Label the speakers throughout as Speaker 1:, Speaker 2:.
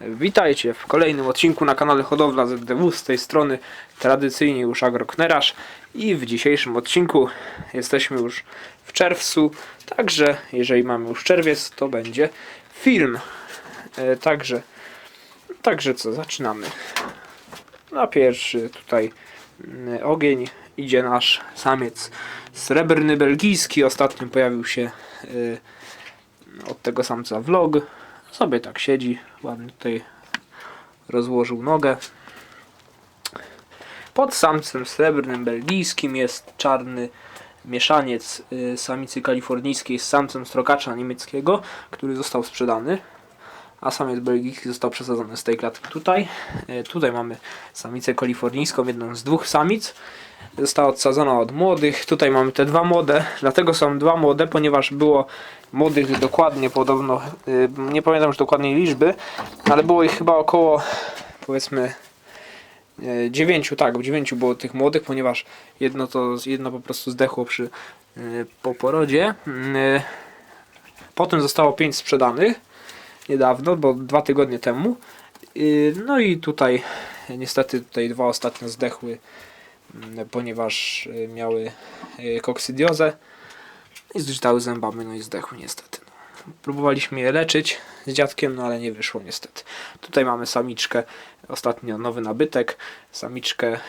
Speaker 1: Witajcie w kolejnym odcinku na kanale Hodowla ZDW. Z tej strony tradycyjnie już Agrokneraż i w dzisiejszym odcinku jesteśmy już w czerwcu, także jeżeli mamy już czerwiec, to będzie film. E, także, także co, zaczynamy. Na pierwszy tutaj mm, ogień idzie nasz samiec srebrny belgijski. Ostatnio pojawił się y, od tego samca vlog. Sobie tak siedzi, ładnie tutaj rozłożył nogę. Pod samcem srebrnym belgijskim jest czarny mieszaniec y, samicy kalifornijskiej z samcem strokacza niemieckiego, który został sprzedany. A samiec belgijski został przesadzony z tej klatki tutaj. Y, Tutaj mamy samicę kalifornijską, jedną z dwóch samic. Została odsadzona od młodych. Tutaj mamy te dwa młode. Dlatego są dwa młode, ponieważ było młodych dokładnie podobno, y, nie pamiętam już dokładnej liczby, ale było ich chyba około powiedzmy e, dziewięciu, tak, dziewięciu było tych młodych, ponieważ jedno to jedno po prostu zdechło przy e, po porodzie. E, Potem zostało pięć sprzedanych niedawno, bo dwa tygodnie temu. E, No i tutaj niestety tutaj dwa ostatnio zdechły, m, ponieważ e, miały e, koksydiozę i zgrzytały zębami, no i zdechły niestety. Próbowaliśmy je leczyć z dziadkiem, no ale nie wyszło niestety. Tutaj mamy samiczkę, ostatnio nowy nabytek, samiczkę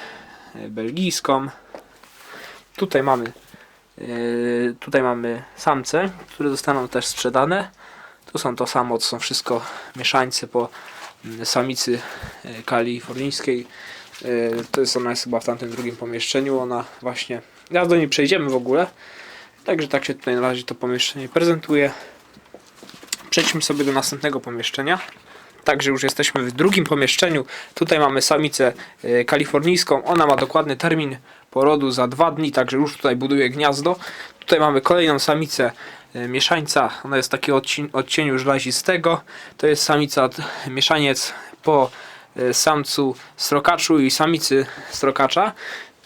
Speaker 1: belgijską. Tutaj mamy tutaj mamy samce, które zostaną też sprzedane. Tu są to samo, to są wszystko mieszańce po mm, samicy e, kalifornijskiej. E, To jest ona jest chyba w tamtym drugim pomieszczeniu. Ona właśnie. Teraz do niej przejdziemy w ogóle. Także tak się tutaj na razie to pomieszczenie prezentuje. Przejdźmy sobie do następnego pomieszczenia. Także już jesteśmy w drugim pomieszczeniu. Tutaj mamy samicę e, kalifornijską. Ona ma dokładny termin porodu za dwa dni, także już tutaj buduje gniazdo. Tutaj mamy kolejną samicę e, mieszańca. Ona jest takiego odci- odcieniu żelazistego. To jest samica mieszaniec po e, samcu strokaczu i samicy strokacza.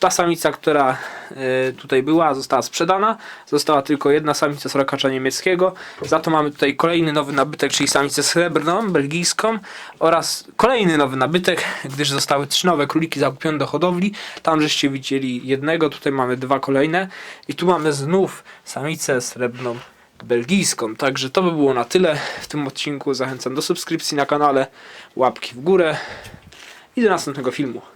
Speaker 1: Ta samica, która e, tutaj była, została sprzedana. Została tylko jedna samica srokacza niemieckiego. Za to mamy tutaj kolejny nowy nabytek, czyli samicę srebrną, belgijską oraz kolejny nowy nabytek, gdyż zostały trzy nowe króliki zakupione do hodowli. Tam żeście widzieli jednego, tutaj mamy dwa kolejne. I tu mamy znów samicę srebrną belgijską. Także to by było na tyle w tym odcinku. Zachęcam do subskrypcji na kanale, łapki w górę i do następnego filmu.